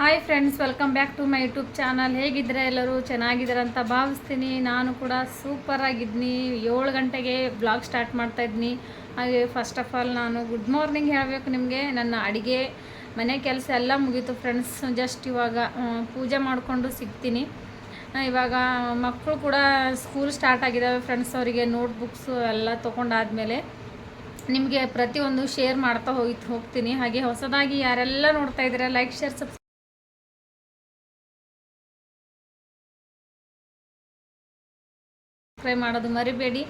Hi friends welcome back to my YouTube channel ಹೇಗಿದ್ರೆ ಎಲ್ಲರೂ? ಚೆನ್ನಾಗಿದ್ದಾರೆ ಅಂತ ಭಾವಿಸ್ತೀನಿ. ನಾನು ಕೂಡ ಸೂಪರ್ ಆಗಿದ್ದೀನಿ. ಏಳು ಗಂಟೆಗೆ ಬ್ಲಾಗ್ ಸ್ಟಾರ್ಟ್ ಮಾಡ್ತಾ ಇದ್ದೀನಿ. ಹಾಗೆ ಫಸ್ಟ್ ಆಫ್ ಆಲ್ ನಾನು ಗುಡ್ ಮಾರ್ನಿಂಗ್ ಹೇಳಬೇಕು ನಿಮಗೆ. ನನ್ನ ಅಡುಗೆ, ಮನೆ ಕೆಲಸ ಎಲ್ಲ ಮುಗೀತು ಫ್ರೆಂಡ್ಸ್ ಜಸ್ಟ್ ಇವಾಗ ಪೂಜೆ ಮಾಡಿಕೊಂಡು ಸಿಗ್ತೀನಿ. ಇವಾಗ ಮಕ್ಕಳು ಕೂಡ ಸ್ಕೂಲ್ ಸ್ಟಾರ್ಟ್ ಆಗಿದ್ದಾವೆ ಫ್ರೆಂಡ್ಸ್ ಅವರಿಗೆ ನೋಟ್ ಬುಕ್ಸು ಎಲ್ಲ ತೊಗೊಂಡಾದ್ಮೇಲೆ ನಿಮಗೆ ಪ್ರತಿಯೊಂದು ಶೇರ್ ಮಾಡ್ತಾ ಹೋಗಿ, ಹೋಗ್ತೀನಿ. ಹಾಗೆ ಹೊಸದಾಗಿ ಯಾರೆಲ್ಲ ನೋಡ್ತಾ ಇದ್ದೀರಾ ಲೈಕ್ ಶೇರ್ ಸಬ್ಸ್ ಸಬ್ಸ್ಕ್ರೈಬ್ ಮಾಡೋದು ಮರಿಬೇಡಿ.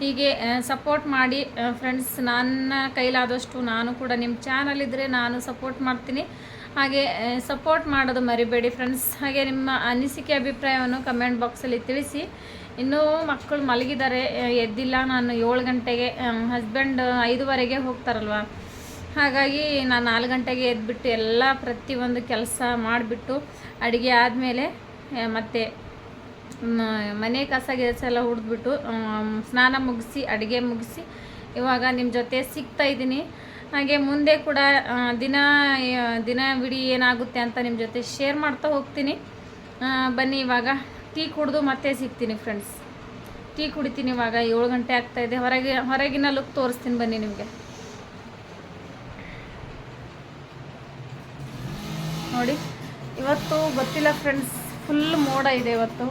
ಹೀಗೆ ಸಪೋರ್ಟ್ ಮಾಡಿ ಫ್ರೆಂಡ್ಸ್ ನನ್ನ ಕೈಲಾದಷ್ಟು ನಾನು ಕೂಡ ನಿಮ್ಮ ಚಾನಲ್ ಇದ್ದರೆ ನಾನು ಸಪೋರ್ಟ್ ಮಾಡ್ತೀನಿ. ಹಾಗೆ ಸಪೋರ್ಟ್ ಮಾಡೋದು ಮರಿಬೇಡಿ ಫ್ರೆಂಡ್ಸ್ ಹಾಗೆ ನಿಮ್ಮ ಅನಿಸಿಕೆ ಅಭಿಪ್ರಾಯವನ್ನು ಕಮೆಂಟ್ ಬಾಕ್ಸಲ್ಲಿ ತಿಳಿಸಿ. ಇನ್ನೂ ಮಕ್ಕಳು ಮಲಗಿದ್ದಾರೆ ಎದ್ದಿಲ್ಲ. ನಾನು ಏಳು ಗಂಟೆಗೆ ಹಸ್ಬೆಂಡ್ ಐದುವರೆಗೆ ಹೋಗ್ತಾರಲ್ವ? ಹಾಗಾಗಿ ನಾನು ನಾಲ್ಕು ಗಂಟೆಗೆ ಎದ್ಬಿಟ್ಟು ಎಲ್ಲ ಪ್ರತಿಯೊಂದು ಕೆಲಸ ಮಾಡಿಬಿಟ್ಟು ಅಡುಗೆ ಆದಮೇಲೆ ಮತ್ತು ಮನೆ ಕಸ ಗಿಸ ಎಲ್ಲ ಹುಡ್ದ್ಬಿಟ್ಟು ಸ್ನಾನ ಮುಗಿಸಿ, ಅಡುಗೆ ಮುಗಿಸಿ, ಇವಾಗ ನಿಮ್ಮ ಜೊತೆ ಸಿಗ್ತಾ ಇದ್ದೀನಿ. ಹಾಗೆ ಮುಂದೆ ಕೂಡ ದಿನ ಬಿಡಿ ಏನಾಗುತ್ತೆ ಅಂತ ನಿಮ್ಮ ಜೊತೆ ಶೇರ್ ಮಾಡ್ತಾ ಹೋಗ್ತೀನಿ. ಬನ್ನಿ ಇವಾಗ, ಟೀ ಕುಡಿದು ಮತ್ತೆ ಸಿಗ್ತೀನಿ ಫ್ರೆಂಡ್ಸ್ ಟೀ ಕುಡಿತೀನಿ ಇವಾಗ, ಏಳು ಗಂಟೆ ಆಗ್ತಾ ಇದೆ. ಹೊರಗೆ, ಹೊರಗಿನ ಲುಕ್ ತೋರಿಸ್ತೀನಿ ಬನ್ನಿ ನಿಮಗೆ. ನೋಡಿ, ಇವತ್ತು ಗೊತ್ತಿಲ್ಲ ಫ್ರೆಂಡ್ಸ್ ಫುಲ್ ಮೋಡ ಇದೆ ಇವತ್ತು.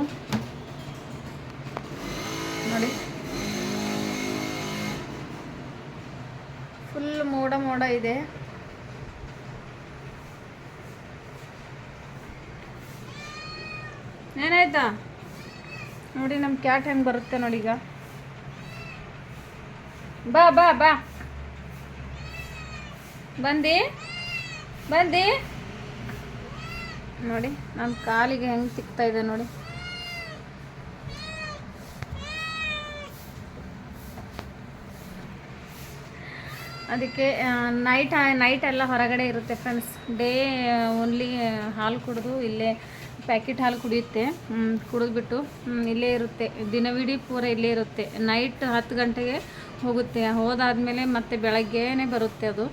ನೋಡಿ. ಫುಲ್ ಮೋಡ ಮೋಡ ಇದೆ. ಏನಾಯ್ತಾ? ನೋಡಿ ನಮ್ಮ ಕ್ಯಾಟ್ ಹೆಂಗೆ ಬರುತ್ತೆ ನೋಡಿ ಈಗ. ಬಾ ಬಾ ಬಾ. ಬಂದಿ? ಬಂದಿ? ನೋಡಿ ನನ್ನ ಕಾಲಿಗೆ ಹೆಂಗೆ ಸಿಗ್ತಾ ಇದೆ ನೋಡಿ. ಅದಕ್ಕೆ ನೈಟ್ ನೈಟ್ ಎಲ್ಲ ಹೊರಗಡೆ ಇರುತ್ತೆ ಫ್ರೆಂಡ್ಸ್ ಡೇ ಓನ್ಲಿ ಹಾಲು ಕುಡಿದು ಇಲ್ಲೇ ಪ್ಯಾಕೆಟ್ ಹಾಲು ಕುಡಿಯುತ್ತೆ. ಕುಡಿದ್ಬಿಟ್ಟು ಇಲ್ಲೇ ಇರುತ್ತೆ. ದಿನವಿಡೀ ಪೂರ ಇಲ್ಲೇ ಇರುತ್ತೆ. ನೈಟ್ ಹತ್ತು ಗಂಟೆಗೆ ಹೋಗುತ್ತೆ. ಹೋದಾದಮೇಲೆ ಮತ್ತೆ ಬೆಳಗ್ಗೆನೇ ಬರುತ್ತೆ ಅದು.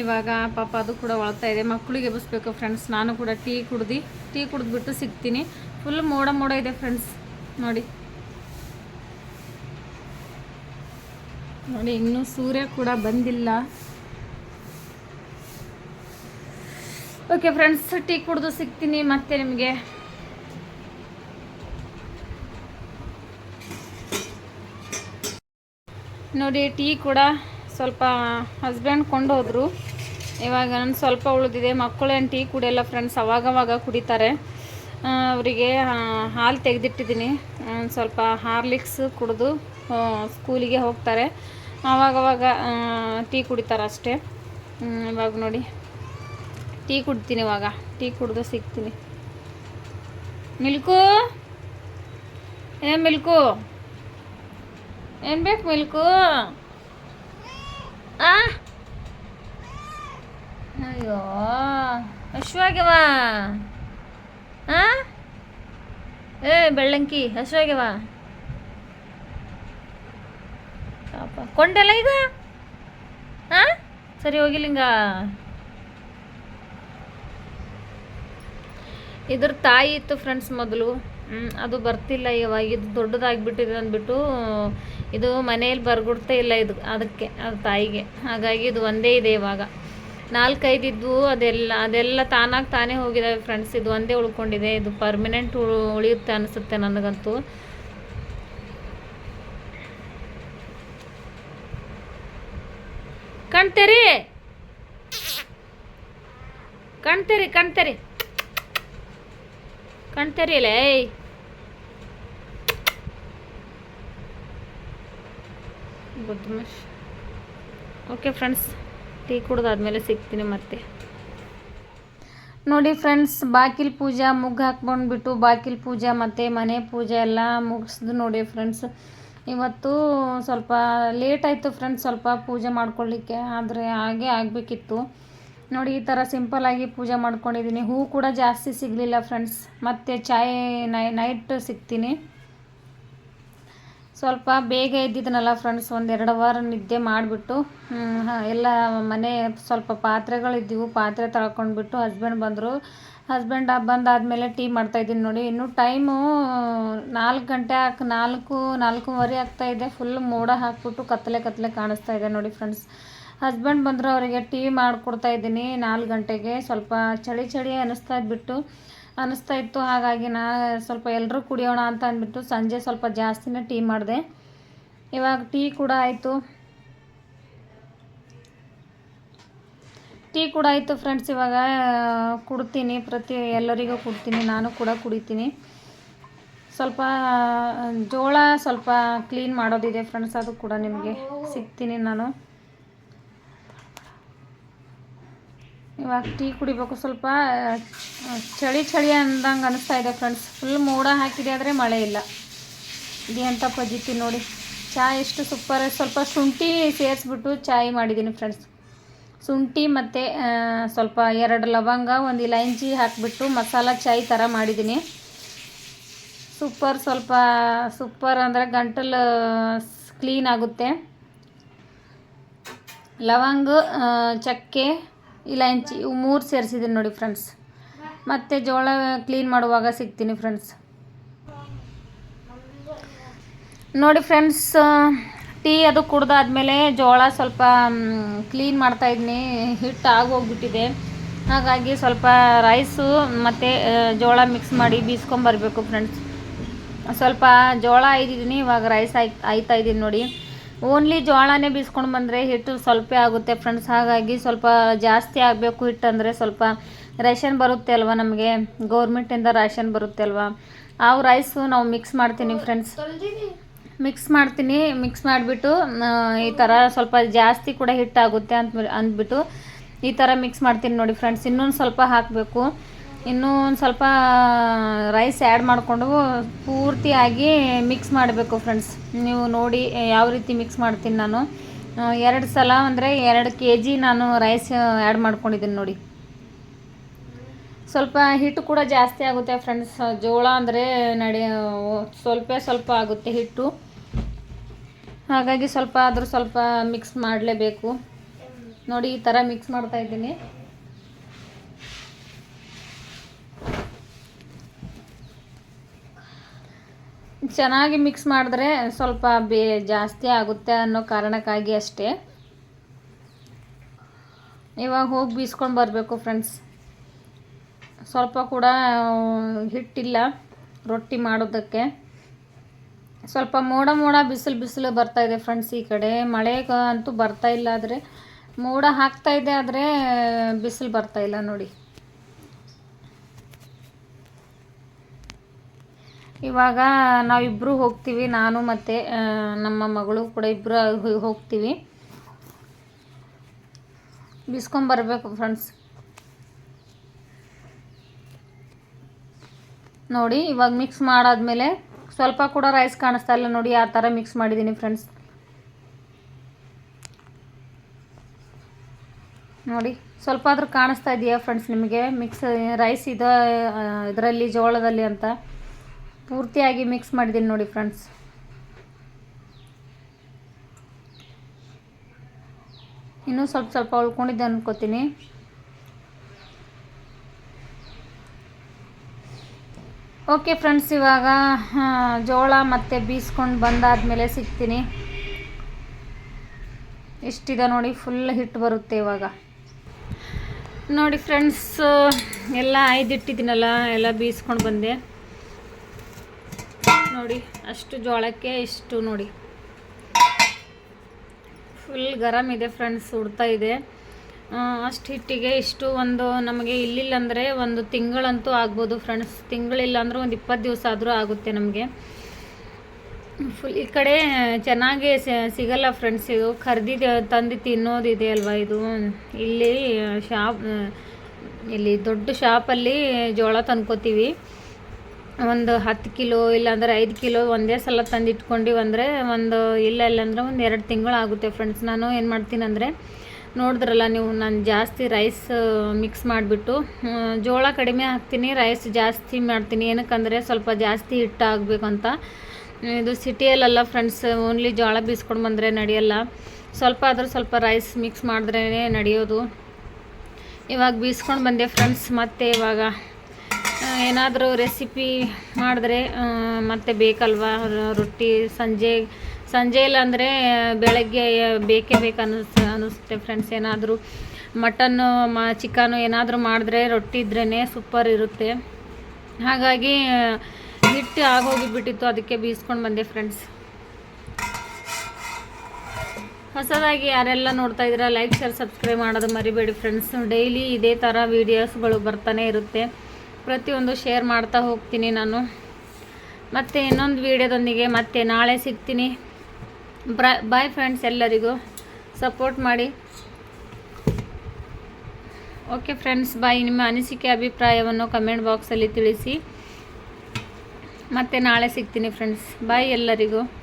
ಇವಾಗ ಪಾಪ ಅದು ಕೂಡ ಒಳ್ತಾ ಇದೆ. ಮಕ್ಕಳಿಗೆ ಎಬ್ಬಿಸ್ಬೇಕು ಫ್ರೆಂಡ್ಸ್ ನಾನು ಕೂಡ ಟೀ ಕುಡ್ದು, ಟೀ ಕುಡಿದ್ಬಿಟ್ಟು ಸಿಗ್ತೀನಿ. ಫುಲ್ ಮೋಡ ಮೋಡ ಇದೆ ಫ್ರೆಂಡ್ಸ್ ನೋಡಿ. ನೋಡಿ, ಇನ್ನೂ ಸೂರ್ಯ ಕೂಡ ಬಂದಿಲ್ಲ. ಓಕೆ ಫ್ರೆಂಡ್ಸ್ ಟೀ ಕುಡಿದು ಸಿಗ್ತೀನಿ ಮತ್ತೆ ನಿಮಗೆ. ನೋಡಿ ಟೀ ಕೂಡ ಸ್ವಲ್ಪ ಹಸ್ಬೆಂಡ್ ಕೊಂಡು ಹೋದರು ಇವಾಗ ನಾನು ಸ್ವಲ್ಪ ಉಳಿದಿದೆ. ಮಕ್ಕಳೇನು ಟೀ ಕುಡಿಯಲ್ಲ ಫ್ರೆಂಡ್ಸ್ ಅವಾಗವಾಗ ಕುಡಿತಾರೆ. ಅವರಿಗೆ ಹಾಲು ತೆಗೆದಿಟ್ಟಿದ್ದೀನಿ. ಸ್ವಲ್ಪ ಹಾರ್ಲಿಕ್ಸ್ ಕುಡಿದು ಸ್ಕೂಲಿಗೆ ಹೋಗ್ತಾರೆ. ಆವಾಗವಾಗ ಟೀ ಕುಡಿತಾರೆ ಅಷ್ಟೇ. ಇವಾಗ ನೋಡಿ. ಟೀ ಕುಡ್ತೀನಿ ಇವಾಗ. ಟೀ ಕುಡಿದು ಸಿಗ್ತೀನಿ. ಮಿಲ್ಕು? ಏನು ಮಿಲ್ಕು? ಏನು ಬೇಕು ಮಿಲ್ಕು? ಆ? ಅಯ್ಯೋ ಹಶ್ವಾಗ್ಯವ ಹಾಂ ಏ, ಬೆಳ್ಳಂಕಿ ಹಶ್ವಾಗ್ಯವ ಪಾಪ ಕೊಂಡೆಲ್ಲ ಈಗ? ಹಾಂ? ಸರಿ ಹೋಗಿಲ್ಲಿಂಗ ಇದ್ರ ತಾಯಿ ಇತ್ತು ಫ್ರೆಂಡ್ಸ್ ಮೊದಲು. ಅದು ಬರ್ತಿಲ್ಲ ಇವಾಗ. ಇದು ದೊಡ್ಡದಾಗ್ಬಿಟ್ಟಿದೆ ಅಂದ್ಬಿಟ್ಟು, ಇದು ಮನೆಯಲ್ಲಿ ಬರ್ಗುಡ್ತಾ ಇಲ್ಲ ಇದು, ಅದಕ್ಕೆ, ಅದು ತಾಯಿಗೆ. ಹಾಗಾಗಿ ಇದು ಒಂದೇ ಇದೆ ಇವಾಗ. ನಾಲ್ಕೈದು ಇದ್ವು ಅದೆಲ್ಲ ಅದೆಲ್ಲ ತಾನಾಗಿ ತಾನೇ ಹೋಗಿದ್ದಾವೆ ಫ್ರೆಂಡ್ಸ್ ಇದು ಒಂದೇ ಉಳ್ಕೊಂಡಿದೆ. ಇದು ಪರ್ಮನೆಂಟ್ ಉಳಿಯುತ್ತೆ ಅನಿಸುತ್ತೆ ನನಗಂತೂ ಕಣ್ತೇರಿ? ಕಣ್ತೇರಿ ಕಣ್ತೇರಿ. ಕಣ್ತೀರಿ ಓಕೆ ಫ್ರೆಂಡ್ಸ್, ಟೀ ಕುಡ್ದಾದ್ಮೇಲೆ ಸಿಗ್ತೀನಿ ಮತ್ತೆ. ನೋಡಿ ಫ್ರೆಂಡ್ಸ್ ಬಾಗಿಲು ಪೂಜಾ ಮುಗ್ಗು ಹಾಕ್ಬಂದ್ಬಿಟ್ಟು ಬಾಗಿಲು ಪೂಜಾ ಮತ್ತು ಮನೆ ಪೂಜೆ ಎಲ್ಲ ಮುಗಿಸ್ದು ನೋಡಿ ಫ್ರೆಂಡ್ಸ್. ಇವತ್ತು ಸ್ವಲ್ಪ ಲೇಟ್ ಆಯಿತು ಫ್ರೆಂಡ್ಸ್ ಸ್ವಲ್ಪ ಪೂಜೆ ಮಾಡ್ಕೊಳ್ಳಿಕ್ಕೆ ಆದರೆ ಹಾಗೆ ಆಗಬೇಕಿತ್ತು. ನೋಡಿ, ಈ ಥರ ಸಿಂಪಲ್ಲಾಗಿ ಪೂಜೆ ಮಾಡ್ಕೊಂಡಿದ್ದೀನಿ. ಹೂ ಕೂಡ ಜಾಸ್ತಿ ಸಿಗಲಿಲ್ಲ ಫ್ರೆಂಡ್ಸ್ ಮತ್ತು ಚಾಯ್ ನೈಟ್ ಸಿಗ್ತೀನಿ. ಸ್ವಲ್ಪ ಬೇಗ ಇದ್ದಿದ್ದನಲ್ಲ ಫ್ರೆಂಡ್ಸ್ ಒಂದೆರಡು ವಾರ ನಿದ್ದೆ ಮಾಡಿಬಿಟ್ಟು ಎಲ್ಲ ಮನೆ ಸ್ವಲ್ಪ ಪಾತ್ರೆಗಳಿದ್ದೀವು ಪಾತ್ರೆ ತಳ್ಕೊಂಡ್ಬಿಟ್ಟು ಹಸ್ಬೆಂಡ್ ಬಂದರು. ಹಸ್ಬೆಂಡ್ ಬಂದಾದಮೇಲೆ ಟೀ ಮಾಡ್ತಾಯಿದ್ದೀನಿ ನೋಡಿ. ಇನ್ನು ಟೈಮು, ನಾಲ್ಕು ಗಂಟೆ ಹಾಕಿ ನಾಲ್ಕು, ನಾಲ್ಕೂವರೆ ಆಗ್ತಾಯಿದೆ ಫುಲ್ ಮೋಡ ಹಾಕ್ಬಿಟ್ಟು ಕತ್ತಲೆ ಕತ್ತಲೆ ಕಾಣಿಸ್ತಾ ಇದೆ ನೋಡಿ ಫ್ರೆಂಡ್ಸ್ ಹಸ್ಬೆಂಡ್ ಬಂದರೂ ಅವರಿಗೆ ಟೀ ಮಾಡಿಕೊಡ್ತಾ ಇದ್ದೀನಿ ನಾಲ್ಕು ಗಂಟೆಗೆ. ಸ್ವಲ್ಪ ಚಳಿ ಚಳಿ ಅನ್ನಿಸ್ತಾ ಇದ್ಬಿಟ್ಟು, ಅನ್ನಿಸ್ತಾ ಇತ್ತು. ಹಾಗಾಗಿ ನಾ ಸ್ವಲ್ಪ ಎಲ್ಲರೂ ಕುಡಿಯೋಣ ಅಂತ ಅಂದ್ಬಿಟ್ಟು ಸಂಜೆ ಸ್ವಲ್ಪ ಜಾಸ್ತಿನೇ ಟೀ ಮಾಡಿದೆ. ಇವಾಗ ಟೀ ಕೂಡ ಆಯಿತು. ಟೀ ಕೂಡ ಆಯಿತು ಫ್ರೆಂಡ್ಸ್ ಇವಾಗ ಕುಡ್ತೀನಿ. ಪ್ರತಿ ಎಲ್ಲರಿಗೂ ಕುಡ್ತೀನಿ. ನಾನು ಕೂಡ ಕುಡಿತೀನಿ. ಸ್ವಲ್ಪ ಜೋಳ ಸ್ವಲ್ಪ ಕ್ಲೀನ್ ಮಾಡೋದಿದೆ ಫ್ರೆಂಡ್ಸ್ ಅದು ಕೂಡ ನಿಮಗೆ ಸಿಗ್ತೀನಿ ನಾನು. ಇವಾಗ ಟೀ ಕುಡಿಬೇಕು. ಸ್ವಲ್ಪ ಚಳಿ ಚಳಿ ಅಂದಂಗೆ ಅನಿಸ್ತಾ ಇದೆ ಫ್ರೆಂಡ್ಸ್ ಫುಲ್ ಮೋಡ ಹಾಕಿದೆ ಆದರೆ ಮಳೆ ಇಲ್ಲ. ಇದೆಂತ ಪಜಿತಿ ನೋಡಿ. ಚಾಯ್ ಎಷ್ಟು ಸೂಪರ್ ಸ್ವಲ್ಪ ಶುಂಠಿ ಸೇರಿಸ್ಬಿಟ್ಟು ಚಾಯ್ ಮಾಡಿದ್ದೀನಿ ಫ್ರೆಂಡ್ಸ್ ಶುಂಠಿ ಮತ್ತು ಸ್ವಲ್ಪ ಎರಡು ಲವಂಗ, ಒಂದು ಇಲೈಂಚಿ ಹಾಕಿಬಿಟ್ಟು ಮಸಾಲ ಚಾಯ್ ಥರ ಮಾಡಿದ್ದೀನಿ. ಸೂಪರ್, ಸ್ವಲ್ಪ ಸೂಪರ್ ಅಂದರೆ ಗಂಟಲು ಕ್ಲೀನ್ ಆಗುತ್ತೆ. ಲವಂಗ ಚಕ್ಕೆ ಇಲೈಂಚಿ ಇವು ಮೂರು ಸೇರಿಸಿದ್ದೀನಿ ನೋಡಿ ಫ್ರೆಂಡ್ಸ್. ಮತ್ತು ಜೋಳ ಕ್ಲೀನ್ ಮಾಡುವಾಗ ಸಿಗ್ತೀನಿ ಫ್ರೆಂಡ್ಸ್. ನೋಡಿ ಫ್ರೆಂಡ್ಸ್ ಟೀ ಅದು ಕುಡ್ದಾದ್ಮೇಲೆ ಜೋಳ ಸ್ವಲ್ಪ ಕ್ಲೀನ್ ಮಾಡ್ತಾ ಇದ್ನಿ ಹಿಟ್ಟು ಆಗೋಗ್ಬಿಟ್ಟಿದೆ. ಹಾಗಾಗಿ ಸ್ವಲ್ಪ ರೈಸು ಮತ್ತು ಜೋಳ ಮಿಕ್ಸ್ ಮಾಡಿ ಬೀಸ್ಕೊಂಬರ್ಬೇಕು ಫ್ರೆಂಡ್ಸ್ ಸ್ವಲ್ಪ ಜೋಳ ಐದಿದ್ದೀನಿ ಇವಾಗ ರೈಸ್ ಆಯ್, ಆಯ್ತಾ ಇದ್ದೀನಿ ನೋಡಿ. ಓನ್ಲಿ ಜೋಳನೇ ಬೀಸ್ಕೊಂಡು ಬಂದರೆ ಹಿಟ್ಟು ಸ್ವಲ್ಪ ಆಗುತ್ತೆ ಫ್ರೆಂಡ್ಸ್ ಹಾಗಾಗಿ ಸ್ವಲ್ಪ ಜಾಸ್ತಿ ಆಗಬೇಕು ಹಿಟ್ಟಂದರೆ ಸ್ವಲ್ಪ ರೇಷನ್ ಬರುತ್ತೆ ಅಲ್ವಾ ನಮಗೆ? ಗೌರ್ಮೆಂಟಿಂದ ರೇಷನ್ ಬರುತ್ತೆ ಅಲ್ವಾ? ಆ ರೈಸು ನಾವು ಮಿಕ್ಸ್ ಮಾಡ್ತೀನಿ ಫ್ರೆಂಡ್ಸ್ ಮಿಕ್ಸ್ ಮಾಡ್ತೀನಿ ಮಿಕ್ಸ್ ಮಾಡಿಬಿಟ್ಟು ಈ ಥರ ಸ್ವಲ್ಪ ಜಾಸ್ತಿ ಕೂಡ ಹಿಟ್ಟಾಗುತ್ತೆ ಅಂತ ಅಂದ್ಬಿಟ್ಟು ಈ ಥರ ಮಿಕ್ಸ್ ಮಾಡ್ತೀನಿ ನೋಡಿ ಫ್ರೆಂಡ್ಸ್ ಇನ್ನೊಂದು ಸ್ವಲ್ಪ ಹಾಕಬೇಕು. ಇನ್ನೂ ಒಂದು ಸ್ವಲ್ಪ ರೈಸ್ ಆ್ಯಡ್ ಮಾಡಿಕೊಂಡು ಪೂರ್ತಿಯಾಗಿ ಮಿಕ್ಸ್ ಮಾಡಬೇಕು ಫ್ರೆಂಡ್ಸ್ ನೀವು ನೋಡಿ ಯಾವ ರೀತಿ ಮಿಕ್ಸ್ ಮಾಡ್ತೀನಿ ನಾನು. ಎರಡು ಸಲ ಅಂದರೆ ಎರಡು ಕೆ ಜಿ ನಾನು ರೈಸ್ ಆ್ಯಡ್ ಮಾಡ್ಕೊಂಡಿದ್ದೀನಿ ನೋಡಿ. ಸ್ವಲ್ಪ ಹಿಟ್ಟು ಕೂಡ ಜಾಸ್ತಿ ಆಗುತ್ತೆ ಫ್ರೆಂಡ್ಸ್ ಜೋಳ ಅಂದರೆ ನಡೆ, ಸ್ವಲ್ಪ ಸ್ವಲ್ಪ ಆಗುತ್ತೆ ಹಿಟ್ಟು. ಹಾಗಾಗಿ ಸ್ವಲ್ಪ ಆದರೂ ಸ್ವಲ್ಪ ಮಿಕ್ಸ್ ಮಾಡಲೇಬೇಕು. ನೋಡಿ, ಈ ಥರ ಮಿಕ್ಸ್ ಮಾಡ್ತಾ ಇದ್ದೀನಿ. ಚೆನ್ನಾಗಿ ಮಿಕ್ಸ್ ಮಾಡಿದ್ರೆ ಸ್ವಲ್ಪ ಬೇ, ಜಾಸ್ತಿ ಆಗುತ್ತೆ ಅನ್ನೋ ಕಾರಣಕ್ಕಾಗಿ ಅಷ್ಟೇ. ಇವಾಗ ಹೋಗಿ ಬೀಸ್ಕೊಂಡು ಬರಬೇಕು ಫ್ರೆಂಡ್ಸ್ ಸ್ವಲ್ಪ ಕೂಡ ಹಿಟ್ಟಿಲ್ಲ, ರೊಟ್ಟಿ ಮಾಡೋದಕ್ಕೆ. ಸ್ವಲ್ಪ ಮೋಡ ಮೋಡ ಬಿಸಿಲು ಬಿಸಿಲು ಬರ್ತಾ ಇದೆ ಫ್ರೆಂಡ್ಸ್ ಈ ಕಡೆ. ಮಳೆ ಅಂತೂ ಬರ್ತಾ ಇಲ್ಲ ಆದರೆ ಮೋಡ ಹಾಕ್ತಾ ಇದೆ ಆದರೆ ಬಿಸಿಲು ಬರ್ತಾ ಇಲ್ಲ ನೋಡಿ. ಇವಾಗ ನಾವಿಬ್ಬರು ಹೋಗ್ತೀವಿ, ನಾನು ಮತ್ತು ನಮ್ಮ ಮಗಳು ಕೂಡ ಇಬ್ಬರು ಹೋಗ್ತೀವಿ. ಬಿಸ್ಕೊಂಬರ್ಬೇಕು ಫ್ರೆಂಡ್ಸ್ ನೋಡಿ ಇವಾಗ ಮಿಕ್ಸ್ ಮಾಡಾದ್ಮೇಲೆ ಸ್ವಲ್ಪ ಕೂಡ ರೈಸ್ ಕಾಣಿಸ್ತಾ ಇಲ್ಲ ನೋಡಿ, ಆ ಥರ ಮಿಕ್ಸ್ ಮಾಡಿದ್ದೀನಿ ಫ್ರೆಂಡ್ಸ್ ನೋಡಿ, ಸ್ವಲ್ಪ ಆದರೂ ಕಾಣಿಸ್ತಾ ಇದೆಯಾ ಫ್ರೆಂಡ್ಸ್ ನಿಮಗೆ? ಮಿಕ್ಸ್ ರೈಸ್ ಇದೆ ಇದರಲ್ಲಿ, ಜೋಳದಲ್ಲಿ ಅಂತ. ಪೂರ್ತಿಯಾಗಿ ಮಿಕ್ಸ್ ಮಾಡಿದ್ದೀನಿ ನೋಡಿ ಫ್ರೆಂಡ್ಸ್ ಇನ್ನೂ ಸ್ವಲ್ಪ ಸ್ವಲ್ಪ ಉಳ್ಕೊಂಡಿದ್ದೆ ಅನ್ಕೋತೀನಿ. ಓಕೆ ಫ್ರೆಂಡ್ಸ್ ಇವಾಗ ಜೋಳ ಮತ್ತು ಬೀಸ್ಕೊಂಡು ಬಂದಾದಮೇಲೆ ಸಿಗ್ತೀನಿ. ಇಷ್ಟಿದೆ ನೋಡಿ ಫುಲ್ ಹಿಟ್ಟು ಬರುತ್ತೆ ಇವಾಗ. ನೋಡಿ ಫ್ರೆಂಡ್ಸ್ ಎಲ್ಲ ಆಯ್ದಿಟ್ಟಿದ್ದೀನಲ್ಲ ಎಲ್ಲ ಬೀಸ್ಕೊಂಡು ಬಂದೆ. ನೋಡಿ, ಅಷ್ಟು ಜೋಳಕ್ಕೆ ಇಷ್ಟು ನೋಡಿ. ಫುಲ್ ಗರಮ್ ಇದೆ ಫ್ರೆಂಡ್ಸ್ ಉಡ್ತಾ ಇದೆ. ಅಷ್ಟು ಹಿಟ್ಟಿಗೆ ಇಷ್ಟು ಒಂದು ನಮಗೆ ಇಲ್ಲಿಲ್ಲ ಅಂದರೆ ಒಂದು ತಿಂಗಳಂತೂ ಆಗ್ಬೋದು ಫ್ರೆಂಡ್ಸ್ ತಿಂಗಳಿಲ್ಲ ಅಂದರೆ ಒಂದು ಇಪ್ಪತ್ತು ದಿವಸ ಆದರೂ ಆಗುತ್ತೆ ನಮಗೆ. ಫುಲ್ ಈ ಕಡೆ ಚೆನ್ನಾಗಿ ಸಿಗಲ್ಲ ಫ್ರೆಂಡ್ಸ್ ಇದು. ಖರೀದಿ ತಂದು ತಿನ್ನೋದಿದೆ ಅಲ್ವಾ ಇದು? ಇಲ್ಲಿ ಶಾಪ್, ಇಲ್ಲಿ ದೊಡ್ಡ ಶಾಪಲ್ಲಿ ಜೋಳ ತಂದ್ಕೋತೀವಿ. ಒಂದು ಹತ್ತು ಕಿಲೋ ಇಲ್ಲಾಂದ್ರೆ ಐದು ಕಿಲೋ ಒಂದೇ ಸಲ ತಂದು ಇಟ್ಕೊಂಡಿವಂದರೆ ಒಂದು ಇಲ್ಲ ಇಲ್ಲ ಅಂದರೆ ಒಂದು ಎರಡು ತಿಂಗಳು ಆಗುತ್ತೆ ಫ್ರೆಂಡ್ಸ್ ನಾನು ಏನು ಮಾಡ್ತೀನಿ ಅಂದರೆ ನೋಡಿದ್ರಲ್ಲ ನೀವು, ನಾನು ಜಾಸ್ತಿ ರೈಸ್ ಮಿಕ್ಸ್ ಮಾಡಿಬಿಟ್ಟು ಜೋಳ ಕಡಿಮೆ ಹಾಕ್ತೀನಿ ರೈಸ್ ಜಾಸ್ತಿ ಮಾಡ್ತೀನಿ. ಏನಕ್ಕಂದರೆ ಸ್ವಲ್ಪ ಜಾಸ್ತಿ ಹಿಟ್ಟಾಗಬೇಕಂತ ಇದು ಸಿಟಿಯಲ್ಲೆಲ್ಲ ಫ್ರೆಂಡ್ಸ್ ಓನ್ಲಿ ಜೋಳ ಬೀಸ್ಕೊಂಡು ಬಂದರೆ ನಡೆಯಲ್ಲ. ಸ್ವಲ್ಪ ಆದರೂ ಸ್ವಲ್ಪ ರೈಸ್ ಮಿಕ್ಸ್ ಮಾಡಿದ್ರೇ ನಡೆಯೋದು. ಇವಾಗ ಬೀಸ್ಕೊಂಡು ಬಂದೆ ಫ್ರೆಂಡ್ಸ್ ಮತ್ತೆ ಇವಾಗ ಏನಾದರೂ ರೆಸಿಪಿ ಮಾಡಿದ್ರೆ ಮತ್ತೆ ಬೇಕಲ್ವಾ? ರೊಟ್ಟಿ, ಸಂಜೆ ಸಂಜೆ ಇಲ್ಲ ಅಂದರೆ, ಬೆಳಗ್ಗೆ ಬೇಕೇ ಬೇಕು ಅನ್ನಿಸ್, ಅನ್ನಿಸುತ್ತೆ ಫ್ರೆಂಡ್ಸ್ ಏನಾದರೂ ಮಟನ್ನು, ಮ ಚಿಕನು ಏನಾದರೂ ಮಾಡಿದ್ರೆ ರೊಟ್ಟಿ ಇದ್ರೇ ಸೂಪರ್ ಇರುತ್ತೆ. ಹಾಗಾಗಿ ಹಿಟ್ಟು ಆಗೋಗಿಬಿಟ್ಟಿತ್ತು, ಅದಕ್ಕೆ ಬೀಸ್ಕೊಂಡು ಬಂದೆ ಫ್ರೆಂಡ್ಸ್ ಹೊಸದಾಗಿ ಯಾರೆಲ್ಲ ನೋಡ್ತಾ ಇದ್ದೀರಾ ಲೈಕ್ ಶೇರ್ ಸಬ್ಸ್ಕ್ರೈಬ್ ಮಾಡೋದು ಮರಿಬೇಡಿ ಫ್ರೆಂಡ್ಸ್ ಡೈಲಿ ಇದೇ ಥರ ವೀಡಿಯೋಸ್ಗಳು ಬರ್ತಾನೆ ಇರುತ್ತೆ. ಪ್ರತಿಯೊಂದು ಶೇರ್ ಮಾಡ್ತಾ ಹೋಗ್ತೀನಿ ನಾನು. ಮತ್ತು ಇನ್ನೊಂದು ವೀಡಿಯೋದೊಂದಿಗೆ ಮತ್ತೆ ನಾಳೆ ಸಿಗ್ತೀನಿ. ಬಾಯ್ ಫ್ರೆಂಡ್ಸ್ ಎಲ್ಲರಿಗೂ. ಸಪೋರ್ಟ್ ಮಾಡಿ. ಓಕೆ ಫ್ರೆಂಡ್ಸ್ ಬಾಯ್ ನಿಮ್ಮ ಅನಿಸಿಕೆ, ಅಭಿಪ್ರಾಯವನ್ನು ಕಮೆಂಟ್ ಬಾಕ್ಸಲ್ಲಿ ತಿಳಿಸಿ. ಮತ್ತೆ ನಾಳೆ ಸಿಗ್ತೀನಿ ಫ್ರೆಂಡ್ಸ್ ಬಾಯ್ ಎಲ್ಲರಿಗೂ.